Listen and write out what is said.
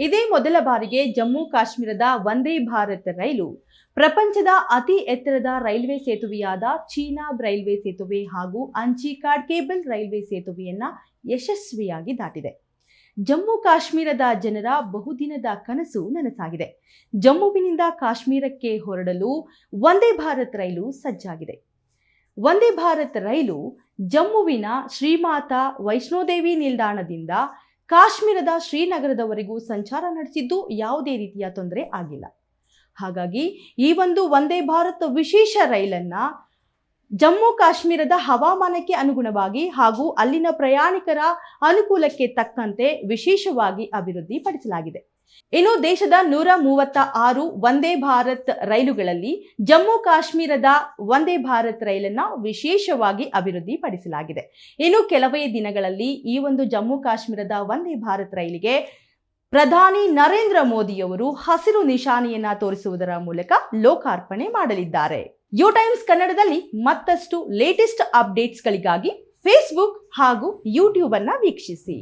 ಇದೇ ಮೊದಲ ಬಾರಿಗೆ ಜಮ್ಮು ಕಾಶ್ಮೀರದ ವಂದೇ ಭಾರತ್ ರೈಲು, ಪ್ರಪಂಚದ ಅತಿ ಎತ್ತರದ ರೈಲ್ವೆ ಸೇತುವೆಯಾದ ಚೀನಾ ರೈಲ್ವೆ ಸೇತುವೆ ಹಾಗೂ ಅಂಚಿಕಾಡ್ ಕೇಬಲ್ ರೈಲ್ವೆ ಸೇತುವೆಯನ್ನ ಯಶಸ್ವಿಯಾಗಿ ದಾಟಿದೆ. ಜಮ್ಮು ಕಾಶ್ಮೀರದ ಜನರ ಬಹುದಿನದ ಕನಸು ನನಸಾಗಿದೆ. ಜಮ್ಮುವಿನಿಂದ ಕಾಶ್ಮೀರಕ್ಕೆ ಹೊರಡಲು ವಂದೇ ಭಾರತ್ ರೈಲು ಸಜ್ಜಾಗಿದೆ. ವಂದೇ ಭಾರತ್ ರೈಲು ಜಮ್ಮುವಿನ ಶ್ರೀಮಾತಾ ವೈಷ್ಣೋದೇವಿ ನಿಲ್ದಾಣದಿಂದ ಕಾಶ್ಮೀರದ ಶ್ರೀನಗರದವರೆಗೂ ಸಂಚಾರ ನಡೆಸಿದ್ದು ಯಾವುದೇ ರೀತಿಯ ತೊಂದರೆ ಆಗಿಲ್ಲ. ಹಾಗಾಗಿ ಈ ಒಂದು ವಂದೇ ಭಾರತ್ ವಿಶೇಷ ರೈಲನ್ನ ಜಮ್ಮು ಕಾಶ್ಮೀರದ ಹವಾಮಾನಕ್ಕೆ ಅನುಗುಣವಾಗಿ ಹಾಗೂ ಅಲ್ಲಿನ ಪ್ರಯಾಣಿಕರ ಅನುಕೂಲಕ್ಕೆ ತಕ್ಕಂತೆ ವಿಶೇಷವಾಗಿ ಅಭಿವೃದ್ಧಿಪಡಿಸಲಾಗಿದೆ. ಇನ್ನು ದೇಶದ ನೂರ ಮೂವತ್ತ ಆರು ವಂದೇ ಭಾರತ್ ರೈಲುಗಳಲ್ಲಿ ಜಮ್ಮು ಕಾಶ್ಮೀರದ ವಂದೇ ಭಾರತ್ ರೈಲನ್ನ ವಿಶೇಷವಾಗಿ ಅಭಿವೃದ್ಧಿಪಡಿಸಲಾಗಿದೆ. ಇನ್ನು ಕೆಲವೇ ದಿನಗಳಲ್ಲಿ ಈ ಒಂದು ಜಮ್ಮು ಕಾಶ್ಮೀರದ ವಂದೇ ಭಾರತ್ ರೈಲಿಗೆ ಪ್ರಧಾನಿ ನರೇಂದ್ರ ಮೋದಿಯವರು ಹಸಿರು ನಿಶಾನೆಯನ್ನ ತೋರಿಸುವುದರ ಮೂಲಕ ಲೋಕಾರ್ಪಣೆ ಮಾಡಲಿದ್ದಾರೆ. ಯು ಟೈಮ್ಸ್ ಕನ್ನಡದಲ್ಲಿ ಮತ್ತಷ್ಟು ಲೇಟೆಸ್ಟ್ ಅಪ್ಡೇಟ್ಸ್ಗಳಿಗಾಗಿ ಫೇಸ್ಬುಕ್ ಹಾಗೂ ಯೂಟ್ಯೂಬ್ ಅನ್ನ ವೀಕ್ಷಿಸಿ.